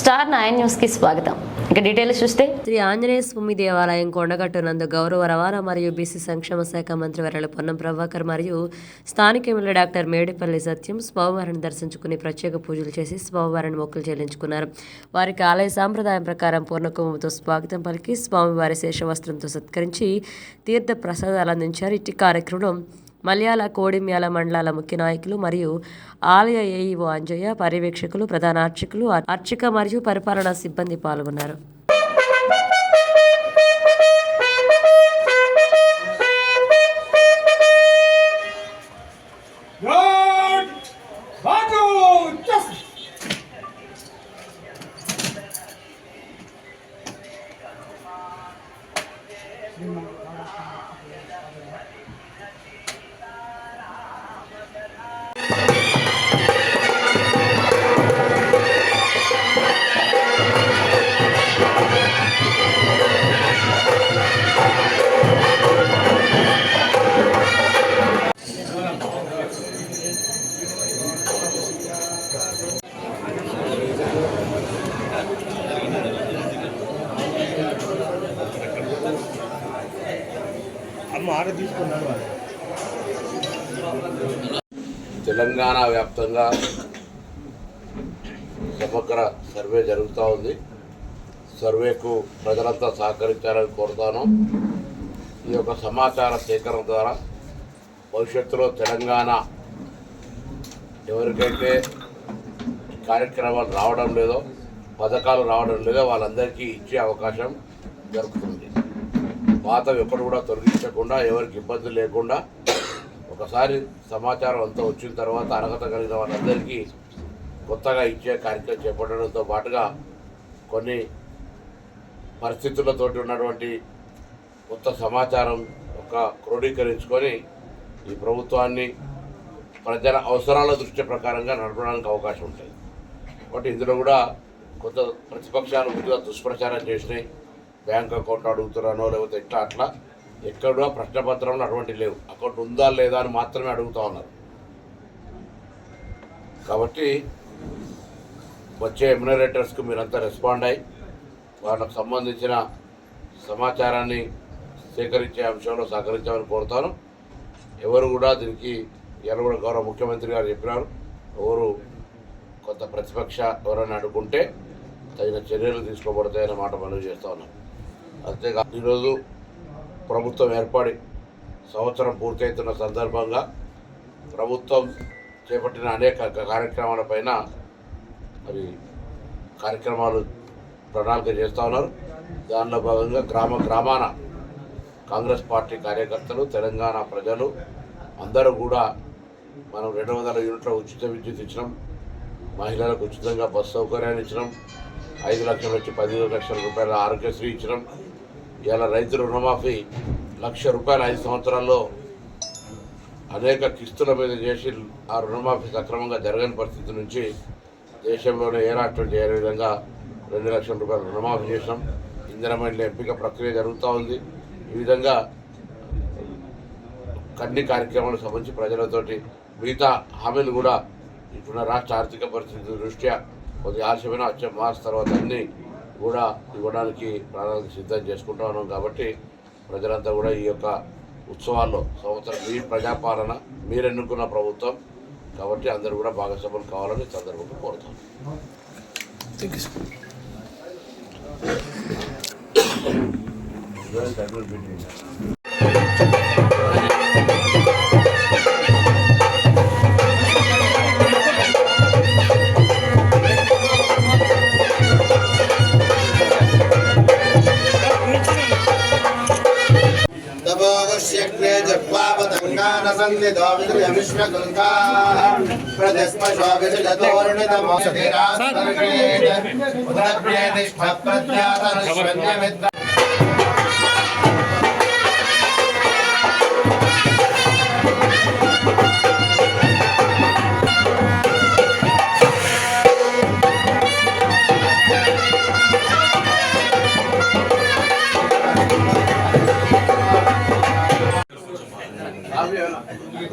Star nine న్యూస్కి స్వాగతం. ఇక డీటెయిల్స్ చూస్తే. శ్రీ ఆంజనేయ స్వామి దేవాలయం కొండగట్టునందు గౌరవ రవాణా మరియు బీసీ సంక్షేమ శాఖ మంత్రి వర్యుల పొన్నం ప్రభాకర్ మరియు స్థానిక ఎమ్మెల్యే డాక్టర్ మేడిపల్లి సత్యం స్వామివారిని దర్శించుకుని ప్రత్యేక పూజలు చేసి స్వామివారిని మొక్కులు చెల్లించుకున్నారు. వారికి ఆలయ సాంప్రదాయం ప్రకారం పూర్ణకుంభంతో స్వాగతం పలికి స్వామివారి శేషవస్త్రంతో సత్కరించి తీర్థ ప్రసాదాలు అందించారు. ఇట్టి కార్యక్రమం మలయాళ కోడిమ్యాల మండలాల ముఖ్య నాయకులు మరియు ఆలయ ఏఈఓ అంజయ్య పర్యవేక్షకులు ప్రధాన అర్చకులు అర్చక మరియు పరిపాలనా సిబ్బంది పాల్గొన్నారు. తెలంగాణ వ్యాప్తంగా సమగ్ర సర్వే జరుగుతూ ఉంది. సర్వేకు ప్రజలంతా సహకరించాలని కోరుతాను. ఈ యొక్క సమాచార సేకరణ ద్వారా భవిష్యత్తులో తెలంగాణ ఎవరికైతే కార్యక్రమాలు రావడం లేదో పథకాలు రావడం లేదో వాళ్ళందరికీ ఇచ్చే అవకాశం దొరుకుతుంది. పాత ఎప్పుడు కూడా తొలగించకుండా ఎవరికి ఇబ్బంది లేకుండా ఒకసారి సమాచారం అంతా వచ్చిన తర్వాత అర్హత కలిగిన వాళ్ళందరికీ కొత్తగా ఇచ్చే కార్యక్రమం చేపట్టడంతో పాటుగా కొన్ని పరిస్థితులతోటి ఉన్నటువంటి కొత్త సమాచారం ఒక క్రోడీకరించుకొని ఈ ప్రభుత్వాన్ని ప్రజల అవసరాల దృష్టి ప్రకారంగా నడపడానికి అవకాశం ఉంటుంది. కాబట్టి ఇందులో కూడా కొంత ప్రతిపక్షాలు ముందుగా దుష్ప్రచారం చేసినాయి. బ్యాంక్ అకౌంట్ అడుగుతున్నానో లేకపోతే ఇట్లా అట్లా ఎక్కడో ప్రశ్నపత్రంలో అటువంటి లేవు. అకౌంట్ ఉందా లేదా అని మాత్రమే అడుగుతా ఉన్నారు. కాబట్టి వచ్చే ఎమ్యునరేటర్స్కి మీరంతా రెస్పాండ్ అయ్యి వాళ్ళకు సంబంధించిన సమాచారాన్ని సేకరించే అంశంలో సహకరించామని కోరుతాను. ఎవరు కూడా దీనికి ఎలా కూడా గౌరవ ముఖ్యమంత్రి గారు చెప్పినారు. ఎవరు కొంత ప్రతిపక్ష ఎవరైనా అడుగుంటే తగిన చర్యలు తీసుకోబడతాయన్న మాట మనవి చేస్తా ఉన్నాం. అంతేగా ఈరోజు ప్రభుత్వం ఏర్పడి సంవత్సరం పూర్తవుతున్న సందర్భంగా ప్రభుత్వం చేపట్టిన అనేక కార్యక్రమాలపైన మరి కార్యక్రమాలు ప్రణాళిక చేస్తూ ఉన్నారు. దానిలో భాగంగా గ్రామ గ్రామాన కాంగ్రెస్ పార్టీ కార్యకర్తలు తెలంగాణ ప్రజలు అందరూ కూడా మనం రెండు వందల యూనిట్ల ఉచిత విద్యుత్ ఇచ్చినాం. మహిళలకు ఉచితంగా బస్ సౌకర్యాన్ని ఇచ్చినాం. ఐదు లక్షల నుంచి పదిహేను లక్షల రూపాయల ఆరోగ్యశ్రీ ఇచ్చినాం. ఇవాళ రైతు రుణమాఫీ లక్ష రూపాయలు ఐదు సంవత్సరాల్లో అనేక కిస్తుల మీద చేసి ఆ రుణమాఫీ సక్రమంగా జరగని పరిస్థితి నుంచి దేశంలోనే ఏ రాష్ట్రం చేయని విధంగా రెండు లక్షల రూపాయలు రుణమాఫీ చేసినాం ఇంధనమైన ఎంపిక ప్రక్రియ జరుగుతూ ఉంది. ఈ విధంగా అన్ని కార్యక్రమాలకు సంబంధించి ప్రజలతోటి మిగతా హామీలు కూడా ఇప్పుడున్న రాష్ట్ర ఆర్థిక పరిస్థితి దృష్ట్యా కొద్దిగా ఆలస్యమైన వచ్చే మార్చ్ తర్వాత అన్నీ కూడా ఇవ్వడానికి ప్రాణాలకు సిద్ధం చేసుకుంటా ఉన్నాం కాబట్టి ప్రజలంతా కూడా ఈ యొక్క ఉత్సవాల్లో సంవత్సరం మీ ప్రజాపాలన మీరు ఎన్నుకున్న ప్రభుత్వం కాబట్టి అందరూ కూడా భాగస్వాములు కావాలని సందర్భంగా కోరుతాం. సంధితో విశ్వగుంకా ప్రతిస్మ శోభిషదోర్ణితమోషధిరాసర్గేత ఉదర్భ్యేతిష్ట ప్రత్యాతనుష్మన్యమిత్ర